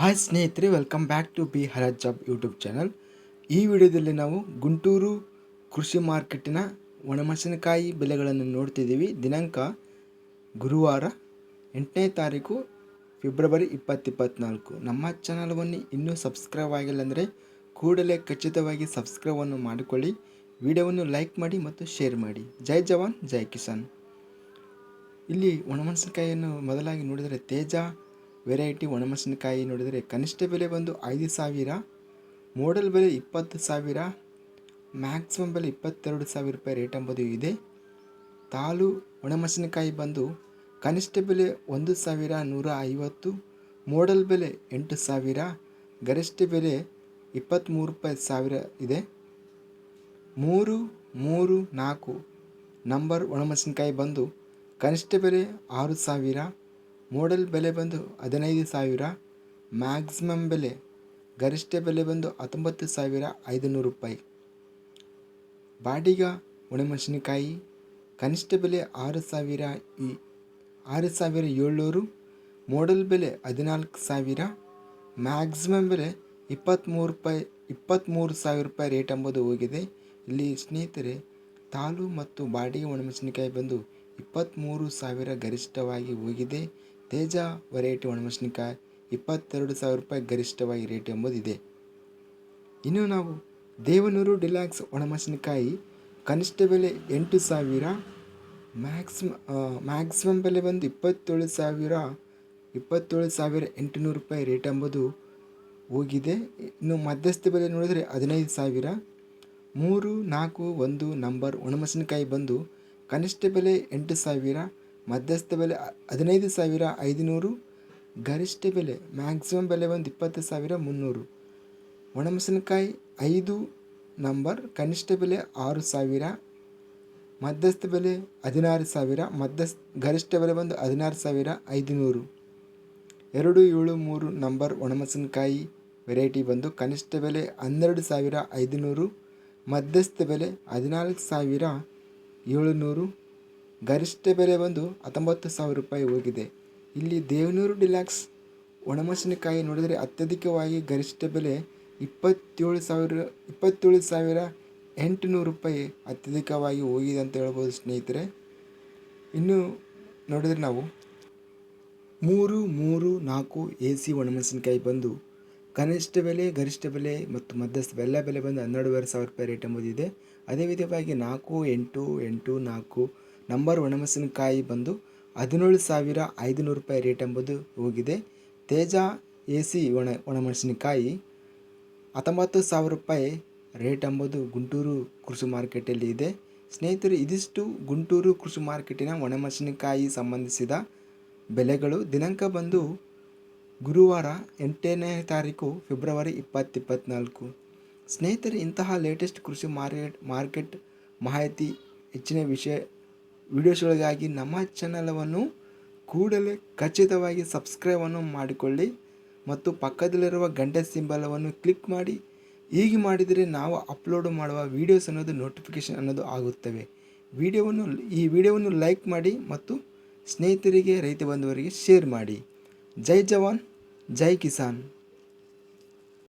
Hi ಸ್ನೇಹಿತರೆ welcome back to B ಹರಾಜ್ job YouTube channel ಈ ವಿಡಿಯೋದಲ್ಲಿ ನಾವು ಗುಂಟೂರು ಕೃಷಿ ಮಾರ್ಕೆಟಿನ ಒಣಮೆಣಸಿನಕಾಯಿ ಬೆಲೆಗಳನ್ನು ನೋಡ್ತಿದ್ದೀವಿ. ದಿನಾಂಕ ಗುರುವಾರ ಎಂಟನೇ ತಾರೀಕು ಫೆಬ್ರವರಿ ಇಪ್ಪತ್ತಿಪ್ಪತ್ನಾಲ್ಕು. ನಮ್ಮ ಚಾನಲ್ವನ್ನು ಇನ್ನೂ ಸಬ್ಸ್ಕ್ರೈಬ್ ಆಗಿಲ್ಲ ಅಂದರೆ ಕೂಡಲೇ ಖಚಿತವಾಗಿ ಸಬ್ಸ್ಕ್ರೈಬನ್ನು ಮಾಡಿಕೊಳ್ಳಿ. ವಿಡಿಯೋವನ್ನು ಲೈಕ್ ಮಾಡಿ ಮತ್ತು ಶೇರ್ ಮಾಡಿ. ಜೈ ಜವಾನ್, ಜೈ ಕಿಸಾನ್. ಇಲ್ಲಿ ಒಣಮೆಣಸಿನಕಾಯಿಯನ್ನು ಮೊದಲಾಗಿ ನೋಡಿದರೆ ತೇಜ ವೆರೈಟಿ ಒಣಮೆಣಸಿನಕಾಯಿ ನೋಡಿದರೆ ಕನಿಷ್ಠ ಬೆಲೆ ಬಂದು ಐದು ಸಾವಿರ ಮೋಡಲ್ ಬೆಲೆ ಇಪ್ಪತ್ತು ಸಾವಿರ ಮ್ಯಾಕ್ಸಿಮಮ್ ಬೆಲೆ ಇಪ್ಪತ್ತೆರಡು ಸಾವಿರ ರೂಪಾಯಿ ರೇಟ್ ಎಂಬುದು ಇದೆ. ತಾಲು ಒಣಮೆಣಸಿನಕಾಯಿ ಬಂದು ಕನಿಷ್ಠ ಬೆಲೆ ಒಂದು ಸಾವಿರ ನೂರ ಐವತ್ತು ಮೋಡಲ್ ಬೆಲೆ ಎಂಟು ಸಾವಿರ, ಗರಿಷ್ಠ ಬೆಲೆ ಇಪ್ಪತ್ತ್ಮೂರು ರೂಪಾಯಿ ಸಾವಿರ ಇದೆ. ಮೂರು ಮೂರು, ನಾಲ್ಕು ನಂಬರ್ ಒಣಮೆಣಸಿನಕಾಯಿ ಬಂದು ಕನಿಷ್ಠ ಬೆಲೆ ಆರು ಸಾವಿರ ಮೋಡಲ್ ಬೆಲೆ ಬಂದು ಹದಿನೈದು ಸಾವಿರ, ಮ್ಯಾಕ್ಸಿಮಮ್ ಬೆಲೆ ಗರಿಷ್ಠ ಬೆಲೆ ಬಂದು ಹತ್ತೊಂಬತ್ತು ಸಾವಿರ ಐದುನೂರು ರೂಪಾಯಿ. ಬಾಡಿಗ ಒಣಮೆಣಸಿನಕಾಯಿ ಕನಿಷ್ಠ ಬೆಲೆ ಆರು ಸಾವಿರ ಈ ಆರು ಸಾವಿರ ಏಳ್ನೂರು, ಮೋಡಲ್ ಬೆಲೆ ಹದಿನಾಲ್ಕು ಸಾವಿರ, ಮ್ಯಾಕ್ಸಿಮಮ್ ಬೆಲೆ ಇಪ್ಪತ್ತ್ಮೂರು ರೂಪಾಯಿ ಇಪ್ಪತ್ತ್ಮೂರು ಸಾವಿರ ರೂಪಾಯಿ ರೇಟ್ ಎಂಬುದು ಹೋಗಿದೆ. ಇಲ್ಲಿ ಸ್ನೇಹಿತರೆ ತಾಲು ಮತ್ತು ಬಾಡಿಗೆ ಒಣಮೆಣಸಿನಕಾಯಿ ಬಂದು ಇಪ್ಪತ್ತ್ಮೂರು ಸಾವಿರ ಗರಿಷ್ಠವಾಗಿ ಹೋಗಿದೆ. ತೇಜ ವೆರೈಟಿ ಒಣಮೆಣಸಿನಕಾಯಿ ಇಪ್ಪತ್ತೆರಡು ಸಾವಿರ ರೂಪಾಯಿ ಗರಿಷ್ಠವಾಗಿ ರೇಟ್ ಎಂಬುದಿದೆ. ಇನ್ನು ನಾವು ದೇವನೂರು ಡಿಲ್ಯಾಕ್ಸ್ ಒಣಮೆಣಸಿನಕಾಯಿ ಕನಿಷ್ಠ ಬೆಲೆ ಎಂಟು ಸಾವಿರ ಮ್ಯಾಕ್ಸಿಮ್ ಮ್ಯಾಕ್ಸಿಮಮ್ ಬೆಲೆ ಬಂದು ಇಪ್ಪತ್ತೇಳು ಸಾವಿರ ಇಪ್ಪತ್ತೇಳು ಸಾವಿರ ಎಂಟುನೂರು ರೂಪಾಯಿ ರೇಟ್ ಎಂಬುದು ಹೋಗಿದೆ. ಇನ್ನು ಮಧ್ಯಸ್ಥ ಬೆಲೆ ನೋಡಿದರೆ ಹದಿನೈದು ಸಾವಿರ. ಮೂರು, ನಾಲ್ಕು, ಒಂದು ನಂಬರ್ ಒಣಮೆಣಸಿನಕಾಯಿ ಬಂದು ಕನಿಷ್ಠ ಬೆಲೆ ಎಂಟು ಸಾವಿರ ಮಧ್ಯಸ್ಥ ಬೆಲೆ ಹದಿನೈದು ಸಾವಿರ ಐದುನೂರು, ಗರಿಷ್ಠ ಬೆಲೆ ಮ್ಯಾಕ್ಸಿಮಮ್ ಬೆಲೆ ಒಂದು ಇಪ್ಪತ್ತು ಸಾವಿರ ಮುನ್ನೂರು. ಒಣಮೆಣಸಿನಕಾಯಿ ಐದು, ನಂಬರ್ ಕನಿಷ್ಠ ಬೆಲೆ ಆರು ಸಾವಿರ, ಮಧ್ಯಸ್ಥ ಬೆಲೆ ಹದಿನಾರು ಸಾವಿರ, ಮಧ್ಯಸ್, ಗರಿಷ್ಠ ಬೆಲೆ ಬಂದು ಹದಿನಾರು ಸಾವಿರ ಐದುನೂರು. ಎರಡು, ಏಳು, ಮೂರು, ನಂಬರ್ ಒಣಮೆಣಸಿನಕಾಯಿ ವೆರೈಟಿ ಬಂದು ಕನಿಷ್ಠ ಬೆಲೆ ಹನ್ನೆರಡು ಸಾವಿರ ಐದುನೂರು, ಮಧ್ಯಸ್ಥ ಬೆಲೆ ಹದಿನಾಲ್ಕು ಸಾವಿರ ಏಳುನೂರು ಗರಿಷ್ಠ ಬೆಲೆ ಬಂದು ಹತ್ತೊಂಬತ್ತು ಸಾವಿರ ರೂಪಾಯಿ ಹೋಗಿದೆ. ಇಲ್ಲಿ ದೇವನೂರು ಡಿಲಾಕ್ಸ್ ಒಣಮೆಣಸಿನಕಾಯಿ ನೋಡಿದರೆ ಅತ್ಯಧಿಕವಾಗಿ ಗರಿಷ್ಠ ಬೆಲೆ ಇಪ್ಪತ್ತೇಳು ಸಾವಿರ ಇಪ್ಪತ್ತೇಳು ಸಾವಿರ ಎಂಟುನೂರು ರೂಪಾಯಿ ಅತ್ಯಧಿಕವಾಗಿ ಹೋಗಿದೆ ಅಂತ ಹೇಳ್ಬೋದು ಸ್ನೇಹಿತರೆ. ಇನ್ನು ನೋಡಿದರೆ ನಾವು ಮೂರು ಮೂರು, ನಾಲ್ಕು ಎ ಸಿ ಒಣಮೆಣಸಿನಕಾಯಿ ಬಂದು ಕನಿಷ್ಠ ಬೆಲೆ, ಗರಿಷ್ಠ ಬೆಲೆ ಮತ್ತು ಮಧ್ಯಸ್ಥ ಎಲ್ಲ ಬೆಲೆ ಬಂದು ಹನ್ನೆರಡುವರೆ ಸಾವಿರ ರೂಪಾಯಿ ರೇಟ್ ಎಂಬುದಿದೆ ಅದೇ ವಿಧವಾಗಿ ನಾಲ್ಕು, ಎಂಟು ಎಂಟು, ನಾಲ್ಕು ನಂಬರ್ ಒಣಮೆಣಸಿನಕಾಯಿ ಬಂದು ಹದಿನೇಳು ಸಾವಿರ ಐದುನೂರು ರೂಪಾಯಿ ರೇಟ್ ಎಂಬುದು ಹೋಗಿದೆ. ತೇಜ ಎ ಸಿ ಒಣ ಒಣಮೆಣಸಿನಕಾಯಿ ಹತ್ತೊಂಬತ್ತು ಸಾವಿರ ರೂಪಾಯಿ ರೇಟ್ ಎಂಬುದು ಗುಂಟೂರು ಕೃಷಿ ಮಾರ್ಕೆಟಲ್ಲಿ ಇದೆ. ಸ್ನೇಹಿತರು, ಇದಿಷ್ಟು ಗುಂಟೂರು ಕೃಷಿ ಮಾರ್ಕೆಟಿನ ಒಣಮೆಣಸಿನಕಾಯಿ ಸಂಬಂಧಿಸಿದ ಬೆಲೆಗಳು. ದಿನಾಂಕ ಬಂದು ಗುರುವಾರ ಎಂಟನೇ ತಾರೀಕು, ಫೆಬ್ರವರಿ ಇಪ್ಪತ್ತಿಪ್ಪತ್ನಾಲ್ಕು. ಸ್ನೇಹಿತರೆ, ಇಂತಹ ಲೇಟೆಸ್ಟ್ ಕೃಷಿ ಮಾರ್ಕೆಟ್ ಮಾರ್ಕೆಟ್ ಮಾಹಿತಿ, ಹೆಚ್ಚಿನ ವಿಷಯ ವಿಡಿಯೋಸ್ಗಳಿಗಾಗಿ ನಮ್ಮ ಚಾನಲವನ್ನು ಕೂಡಲೇ ಖಚಿತವಾಗಿ ಸಬ್ಸ್ಕ್ರೈಬನ್ನು ಮಾಡಿಕೊಳ್ಳಿ ಮತ್ತು ಪಕ್ಕದಲ್ಲಿರುವ ಗಂಟೆ ಸಿಂಬಲವನ್ನು ಕ್ಲಿಕ್ ಮಾಡಿ. ಹೀಗೆ ಮಾಡಿದರೆ ನಾವು ಅಪ್ಲೋಡ್ ಮಾಡುವ ವೀಡಿಯೋಸ್ ಅನ್ನೋದು ನೋಟಿಫಿಕೇಷನ್ ಅನ್ನೋದು ಆಗುತ್ತವೆ. ವಿಡಿಯೋವನ್ನು ಈ ವಿಡಿಯೋವನ್ನು ಲೈಕ್ ಮಾಡಿ ಮತ್ತು ಸ್ನೇಹಿತರಿಗೆ, ರೈತ ಬಂಧುವರಿಗೆ ಶೇರ್ ಮಾಡಿ. ಜೈ ಜವಾನ್, ಜೈ ಕಿಸಾನ್.